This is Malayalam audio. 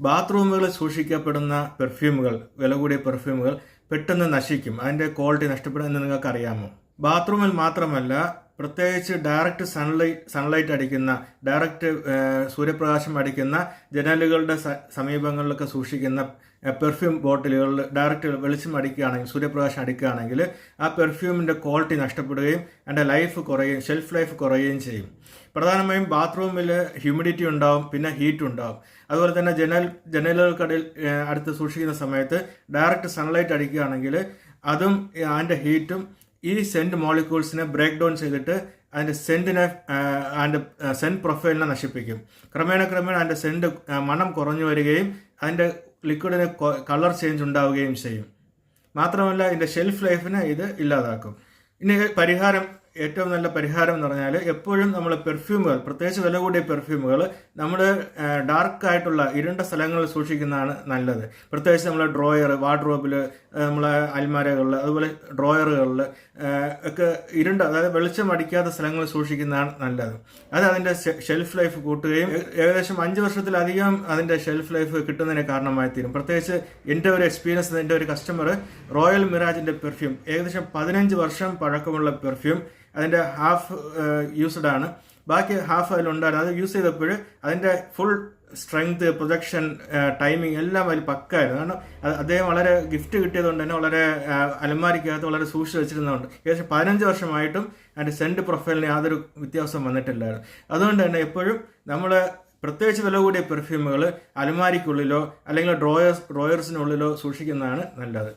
ബാത്റൂമുകളിൽ സൂക്ഷിക്കപ്പെടുന്ന പെർഫ്യൂമുകൾ വില കൂടിയ പെർഫ്യൂമുകൾ പെട്ടെന്ന് നശിക്കും. അതിന്റെ ക്വാളിറ്റി നഷ്ടപ്പെടും എന്ന് നിങ്ങൾക്ക് അറിയാമോ ബാത്റൂമിൽ മാത്രമല്ല പ്രത്യേകിച്ച് ഡയറക്റ്റ് സൺലൈറ്റ് സൺലൈറ്റ് അടിക്കുന്ന ഡയറക്റ്റ് സൂര്യപ്രകാശം അടിക്കുന്ന ജനലുകളുടെ സമീപങ്ങളിലൊക്കെ സൂക്ഷിക്കുന്ന പെർഫ്യൂം ബോട്ടിലുകളിൽ ഡയറക്റ്റ് വെളിച്ചം അടിക്കുകയാണെങ്കിൽ സൂര്യപ്രകാശം അടിക്കുകയാണെങ്കിൽ ആ പെർഫ്യൂമിന്റെ ക്വാളിറ്റി നഷ്ടപ്പെടുകയും അതിന്റെ ലൈഫ് കുറയുകയും ഷെൽഫ് ലൈഫ് കുറയുകയും ചെയ്യും. പ്രധാനമായും ബാത്റൂമിൽ ഹ്യൂമിഡിറ്റി ഉണ്ടാവും പിന്നെ ഹീറ്റ് ഉണ്ടാവും. അതുപോലെ തന്നെ ജനൽ ജനലുകൾക്കടിയിൽ അടുത്ത് സൂക്ഷിക്കുന്ന സമയത്ത് ഡയറക്റ്റ് സൺലൈറ്റ് അടിക്കുകയാണെങ്കിൽ അതും അതിന്റെ ഹീറ്റും ഈ സെന്റ് മോളിക്യൂൾസിനെ ബ്രേക്ക് ഡൗൺ ചെയ്തിട്ട് അതിന്റെ സെന്റിനെ അതിന്റെ സെന്റ് പ്രൊഫൈലിനെ നശിപ്പിക്കും. ക്രമേണ ക്രമേണ അതിന്റെ സെന്റ് മണം കുറഞ്ഞു വരികയും അതിന്റെ ലിക്വിഡിന് കളർ ചേഞ്ച് ഉണ്ടാവുകയും ചെയ്യും. മാത്രമല്ല ഇതിന്റെ ഷെൽഫ് ലൈഫിനെ ഇത് ഇല്ലാതാക്കും. ഇനി പരിഹാരം ഏറ്റവും നല്ല പരിഹാരം എന്ന് പറഞ്ഞാൽ എപ്പോഴും നമ്മൾ പെർഫ്യൂമുകൾ പ്രത്യേകിച്ച് വില കൂടിയ പെർഫ്യൂമുകൾ നമ്മൾ ഡാർക്ക് ആയിട്ടുള്ള ഇരുണ്ട സ്ഥലങ്ങളിൽ സൂക്ഷിക്കുന്നതാണ് നല്ലത്. പ്രത്യേകിച്ച് നമ്മൾ ഡ്രോയർ വാർഡ്രോബിൽ നമ്മളെ അൽമാരകളിൽ അതുപോലെ ഡ്രോയറുകളിൽ ഒക്കെ ഇരുണ്ട അതായത് വെളിച്ചം അടിക്കാത്ത സ്ഥലങ്ങളിൽ സൂക്ഷിക്കുന്നതാണ് നല്ലത്. അത് അതിന്റെ ഷെൽഫ് ലൈഫ് കൂട്ടുകയും ഏകദേശം അഞ്ച് വർഷത്തിലധികം അതിന്റെ ഷെൽഫ് ലൈഫ് കിട്ടുന്നതിന് കാരണമായി തീരും പ്രത്യേകിച്ച് എന്റെ ഒരു എക്സ്പീരിയൻസ് എന്റെ ഒരു കസ്റ്റമർ റോയൽ മിറാജിന്റെ പെർഫ്യൂം ഏകദേശം പതിനഞ്ച് വർഷം പഴക്കമുള്ള പെർഫ്യൂം അതിന്റെ ഹാഫ് യൂസ്ഡ് ആണ്. ബാക്കി ഹാഫ് അതിലുണ്ടായിരുന്നു അത് യൂസ് ചെയ്തപ്പോൾ അതിന്റെ ഫുൾ സ്ട്രെങ്ത് പ്രൊജക്ഷൻ ടൈമിങ് എല്ലാം അതിൽ പക്കായിരുന്നു. കാരണം അദ്ദേഹം വളരെ ഗിഫ്റ്റ് കിട്ടിയതുകൊണ്ട് തന്നെ വളരെ അലമാരിക്കകത്ത് വളരെ സൂക്ഷിച്ച് വെച്ചിരുന്നതുകൊണ്ട് ഏകദേശം പതിനഞ്ച് വർഷമായിട്ടും അതിന്റെ സെന്റ് പ്രൊഫൈലിന് യാതൊരു വ്യത്യാസം വന്നിട്ടില്ലായിരുന്നു. അതുകൊണ്ട് തന്നെ എപ്പോഴും നമ്മൾ പ്രത്യേകിച്ച് വില കൂടിയ പെർഫ്യൂമുകൾ അലമാരിക്കുള്ളിലോ അല്ലെങ്കിൽ ഡ്രോയേഴ്സ് ഡ്രോയേഴ്സിനുള്ളിലോ സൂക്ഷിക്കുന്നതാണ് നല്ലത്.